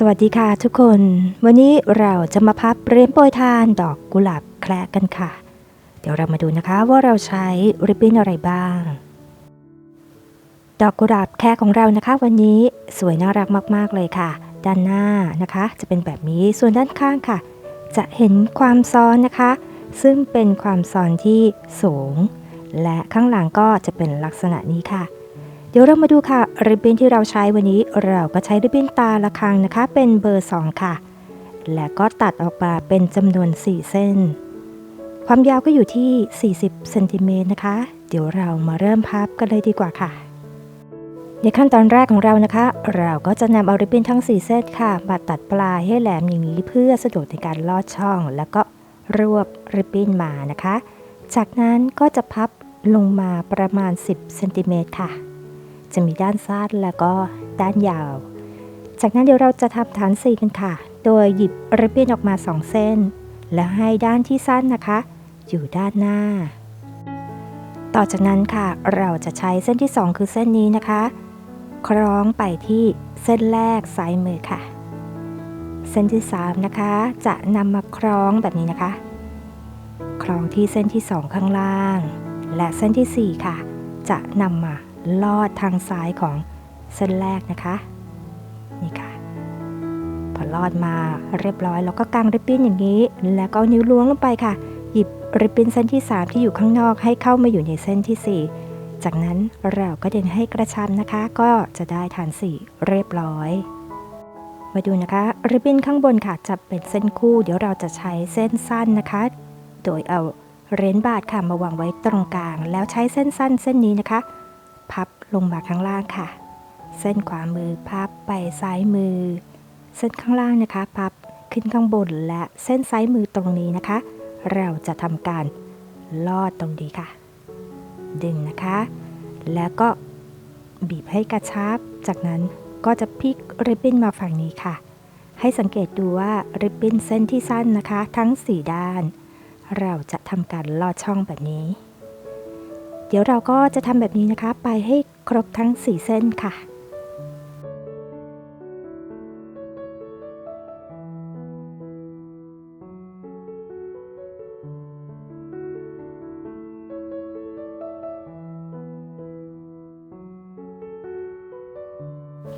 สวัสดีค่ะทุกคน วันนี้เราจะมาพับเรียนโปรยทานดอกกุหลาบแคระกันค่ะ เดี๋ยวเรามาดูนะคะว่าเราใช้ริบบิ้นอะไรบ้าง ดอกกุหลาบแคระของเรานะคะ วันนี้สวยน่ารักมากๆเลยค่ะ ด้านหน้านะคะ จะเป็นแบบนี้ส่วนด้านข้างค่ะ จะเห็นความซ้อนนะคะ ซึ่งเป็นความซ้อนที่สูง และข้างหลังก็จะเป็นลักษณะนี้ค่ะ ดี๋ยวเรามาดูค่ะ ริบบิ้นที่เราใช้วันนี้เราก็ใช้ริบบิ้นตาละครังนะคะ เป็นเบอร์ 2 ค่ะ และก็ตัดออกมาเป็นจำนวน 4 เส้น ความยาวก็อยู่ที่ 40เซนติเมตรนะคะ เดี๋ยวเรามาเริ่มพับกันเลยดีกว่าค่ะ ในขั้นตอนแรกของเรานะคะ เราก็จะนำเอาริบบิ้นทั้ง 4 เส้นค่ะ มาตัดปลายให้แหลมอย่างนี้เพื่อสะดวกในการลอดช่อง แล้วก็รวบริบบิ้นมานะคะ จากนั้นก็จะพับลงมาประมาณ 10เซนติเมตรค่ะ จะมีด้านสั้นแล้วก็ด้านยาว จากนั้นเดี๋ยวเราจะทำฐานสี่กันค่ะ โดยหยิบริบบิ้นออกมา2เส้น แล้วให้ด้านที่สั้นนะคะ อยู่ด้านหน้า ต่อจากนั้นค่ะเราจะใช้เส้นที่ 2 คือเส้นนี้นะคะ คล้องไปที่เส้นแรกซ้ายมือค่ะ เส้นที่ 3 นะคะ จะนำมาคล้องแบบนี้นะคะคล้องที่เส้นที่ 2 ข้างล่าง และเส้นที่ 4 ค่ะ จะนำมา ลอดทางซ้ายของเส้นแรกนะคะ นี่ค่ะ พอลอดมาเรียบร้อยแล้วก็กางริบบิ้นอย่างนี้ แล้วก็นิ้วล้วงลงไปค่ะ หยิบริบบิ้นเส้นที่ 3 ที่อยู่ข้างนอกให้เข้ามาอยู่ในเส้นที่ 4 จากนั้นเราก็ดึงให้กระชับนะคะ ก็จะได้ฐานสี่เรียบร้อย มาดูนะคะ ริบบิ้นข้างบนค่ะจะเป็นเส้นคู่ เดี๋ยวเราจะใช้เส้นสั้นนะคะ โดยเอาเหรียญบาทค่ะมาวางไว้ตรงกลาง แล้วใช้เส้นสั้นเส้นนี้นะคะ พับลงมาข้างล่างค่ะ เส้นขวามือพับไปซ้ายมือ เส้นข้างล่างนะคะ พับขึ้นข้างบนและเส้นซ้ายมือตรงนี้นะคะ เราจะทำการลอดตรงนี้ค่ะ ดึงนะคะ แล้วก็บีบให้กระชับ จากนั้นก็จะพลิกริบบิ้นมาฝั่งนี้ค่ะ ให้สังเกตดูว่าริบบิ้นเส้นที่สั้นนะคะ ทั้ง 4 ด้าน เราจะทำการลอดช่องแบบนี้ เดี๋ยวเราก็จะทำแบบนี้นะคะ ไปให้ครบทั้ง 4 เส้นค่ะ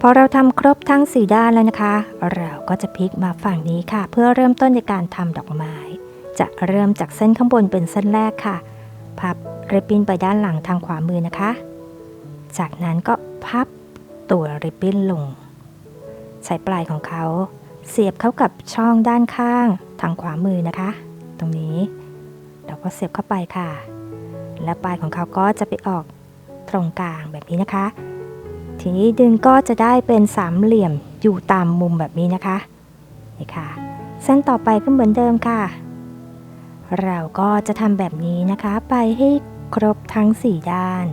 พอเราทำครบทั้ง4ด้านแล้วนะคะ เราก็จะพลิกมาฝั่งนี้ค่ะ เพื่อเริ่มต้นในการทำดอกไม้ จะเริ่มจากเส้นข้างบนเป็นเส้นแรกค่ะ พับ ริบบิ้นไปด้านหลังทางขวามือนะคะ จากนั้นก็พับตัวริบบิ้นลง ใช้ปลายของเขาเสียบเข้ากับช่องด้านข้างทางขวามือนะคะ ตรงนี้ เราก็เสียบเข้าไปค่ะ และปลายของเขาก็จะไปออกตรงกลางแบบนี้นะคะ ทีนี้ดึงก็จะได้เป็นสามเหลี่ยมอยู่ตามมุมแบบนี้นะคะนี่ค่ะ เส้นต่อไปก็เหมือนเดิมค่ะ เราก็จะทำแบบนี้นะคะไปให้ ครบทั้ง4ด้าน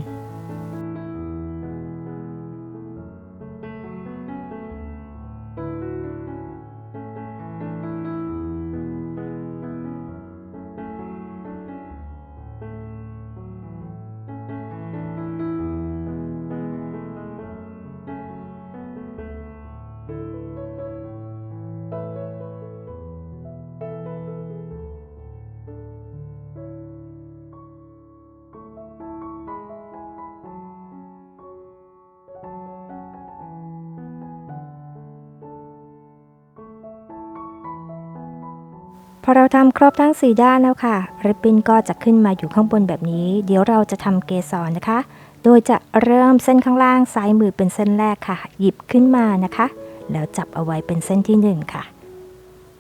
พอเราทำครบทั้ง 4 ด้านแล้วค่ะ ริบบิ้นก็จะขึ้นมาอยู่ข้างบนแบบนี้ เดี๋ยวเราจะทำเกสรนะคะ โดยจะเริ่มเส้นข้างล่างซ้ายมือเป็นเส้นแรกค่ะ หยิบขึ้นมานะคะ แล้วจับเอาไว้เป็นเส้นที่ 1 ค่ะ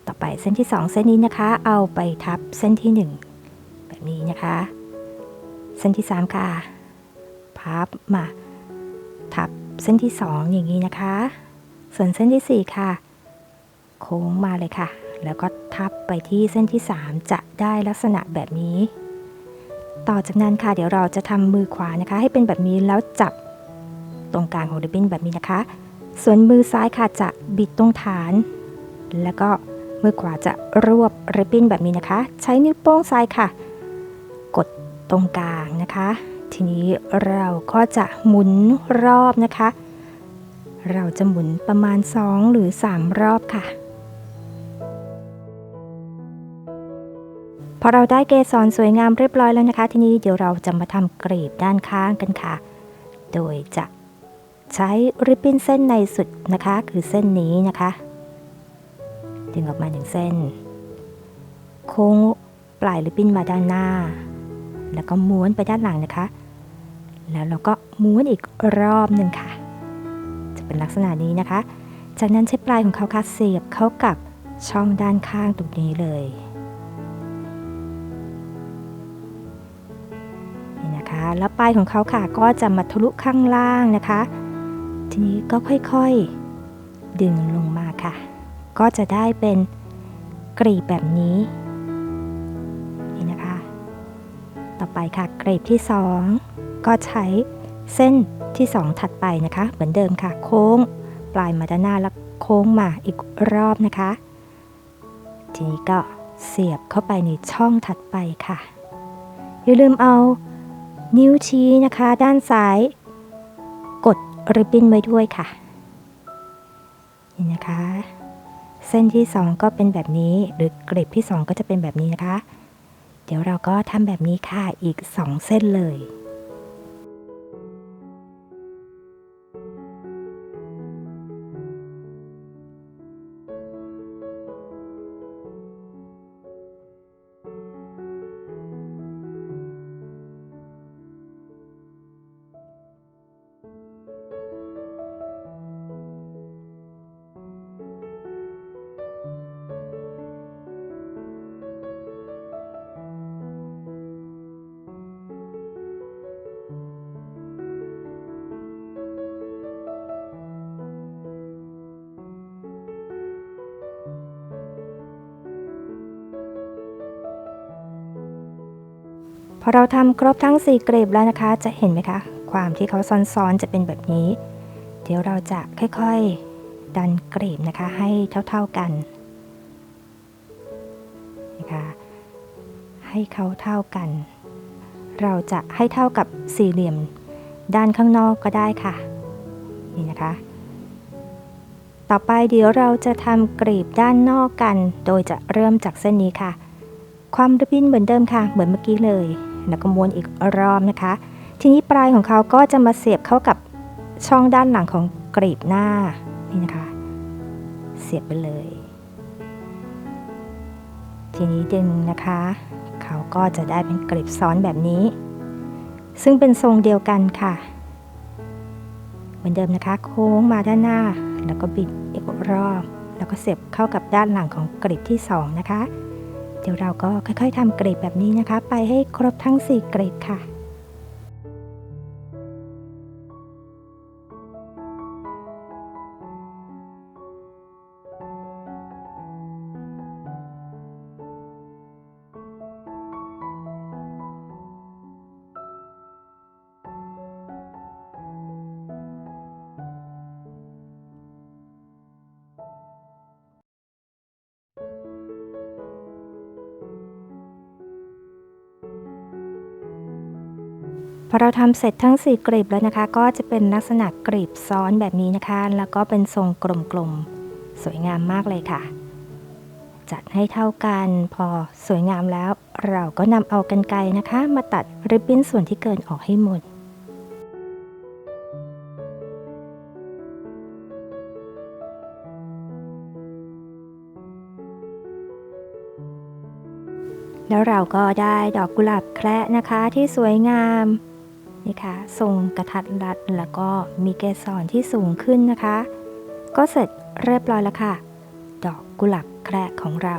ต่อไปเส้นที่ 2 เส้นนี้นะคะ เอาไปทับเส้นที่ 1 แบบนี้นะคะ เส้นที่ 3 ค่ะ พับมา ทับเส้นที่ 2 อย่างนี้นะคะ ส่วนเส้นที่ 4 ค่ะ โค้งมาเลยค่ะ แล้วก็ทับไปที่เส้นที่ 3 จะได้ลักษณะแบบนี้ ต่อจากนั้นค่ะเดี๋ยวเราจะทำมือขวานะคะ ให้เป็นแบบนี้แล้วจับตรงกลางของริบบิ้นแบบนี้นะคะ ส่วนมือซ้ายค่ะจะบิดตรงฐาน แล้วก็มือขวาจะรวบริบบิ้นแบบนี้นะคะ ใช้นิ้วโป้งซ้ายค่ะ กดตรงกลางนะคะ ทีนี้เราก็จะหมุนรอบนะคะ เราจะหมุนประมาณ 2 หรือ 3 รอบค่ะ พอเราได้เกสรสวยงามเรียบร้อยแล้วนะคะ ทีนี้เดี๋ยวเราจะมาทำกรีบด้านข้างกันค่ะ โดยจะใช้ริบบิ้นเส้นในสุดนะคะ คือเส้นนี้นะคะ ดึงออกมาหนึ่งเส้น โค้งปลายริบบิ้นมาด้านหน้า แล้วก็ม้วนไปด้านหลังนะคะ แล้วเราก็ม้วนอีกรอบหนึ่งค่ะ จะเป็นลักษณะนี้นะคะ จากนั้นใช้ปลายของเขาค่ะเสียบเข้ากับช่องด้านข้างตรงนี้เลย แล้วปลายของเขาค่ะก็จะมาทะลุข้างล่างนะคะ ทีนี้ก็ค่อยๆ ดึงลงมาค่ะ ก็จะได้เป็นกรีบแบบนี้นี่นะคะ ต่อไปค่ะกรีบที่ 2 ก็ใช้เส้นที่ 2 ถัดไปนะคะ เหมือนเดิมค่ะ โค้ง ปลายมาด้านหน้าแล้วโค้งมาอีกรอบนะคะ ทีนี้ก็เสียบเข้าไปในช่องถัดไปค่ะ อย่าลืมเอา นิ้วชี้นะคะ ด้านซ้าย กดริบบิ้นไว้ด้วยค่ะ นี่นะคะ เส้นที่ 2 ก็เป็นแบบนี้ หรือกรีบที่ 2 ก็จะเป็นแบบนี้นะคะ เดี๋ยวเราก็ทำแบบนี้ค่ะ อีก 2 เส้นเลย พอเราทำครบทั้ง 4 เกรบแล้วนะคะ จะเห็นไหมคะ ความที่เขาซ้อนๆจะเป็นแบบนี้ เดี๋ยวเราจะค่อยๆ ดันเกรบนะคะให้เท่าๆกันนะคะให้เขาเท่ากัน เราจะให้เท่ากับสี่เหลี่ยมด้านข้างนอกก็ได้ค่ะ นี่นะคะ ต่อไปเดี๋ยวเราจะทำกรีบด้านนอกกัน โดยจะเริ่มจากเส้นนี้ค่ะ ความริบบิ้นเหมือนเดิมค่ะ เหมือนเมื่อกี้เลย แล้วก็ม้วนอีกรอบนะคะ ทีนี้ปลายของเขาก็จะมาเสียบเข้ากับช่องด้านหลังของกรีบหน้านี่นะคะ เสียบไปเลย ทีนี้ดึงนะคะ เขาก็จะได้เป็นกรีบซ้อนแบบนี้ ซึ่งเป็นทรงเดียวกันค่ะ เหมือนเดิมนะคะ โค้งมาด้านหน้า แล้วก็บิดอีกรอบ แล้วก็เสียบเข้ากับด้านหลังของกรีบที่สองนะคะ เดี๋ยวเราก็ค่อยๆทำเกรดแบบนี้นะคะ ไปให้ครบทั้ง4เกรดค่ะ พอเราทำเสร็จทั้ง 4กลีบแล้วนะคะ ก็จะเป็นลักษณะกลีบซ้อนแบบนี้นะคะ แล้วก็เป็นทรงกลมๆสวยงามมากเลยค่ะ จัดให้เท่ากันพอสวยงามแล้ว เราก็นำเอากันไกนะคะ มาตัดริบบิ้นส่วนที่เกินออกให้หมดแล้วเราก็ได้ดอกกุหลาบแคระนะคะที่สวยงาม นี่ค่ะทรงกระทัดรัดแล้วก็มีเกสรที่สูงขึ้นนะคะ ก็เสร็จเรียบร้อยแล้วค่ะ ดอกกุหลาบแคระของเรา